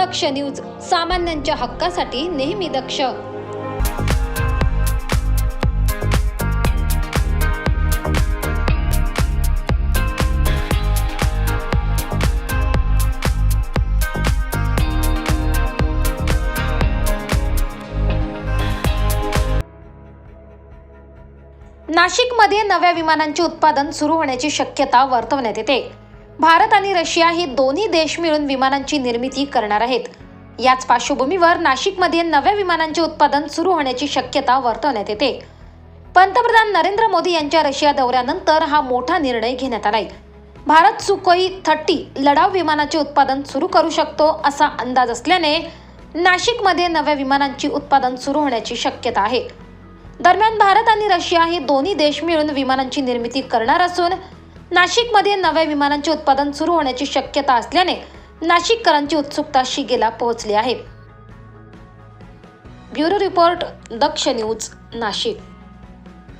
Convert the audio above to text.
दक्ष news सामान्यांच्या हक्कासाठी नेहमी दक्ष. नाशिकमध्ये नव्या विमानांचे उत्पादन सुरू होण्याची शक्यता वर्तवण्यात येते. भारत आणि रशिया हे दोन्ही देश मिळून विमानांची निर्मिती करणार आहेत. याच पार्श्वभूमीवर नाशिकमध्ये नव्या विमानांचे उत्पादन सुरू होण्याची शक्यता वर्तवण्यात येते. पंतप्रधान नरेंद्र मोदी यांच्या रशिया दौऱ्यानंतर हा मोठा निर्णय घेण्यात आलाय. भारत सुकोई थर्टी लढाऊ विमानाचे उत्पादन सुरू करू शकतो असा अंदाज असल्याने नाशिकमध्ये नव्या विमानांची उत्पादन सुरू होण्याची शक्यता आहे. दरम्यान भारत आणि रशिया हे दोन्ही देश मिळून विमानांची निर्मिती करणार असून नाशिकमध्ये नव्या विमानांचे उत्पादन सुरू होण्याची शक्यता असल्याने नाशिककरांची उत्सुकता शिगेला पोहोचली आहे. Bureau report Daksh news Nashik.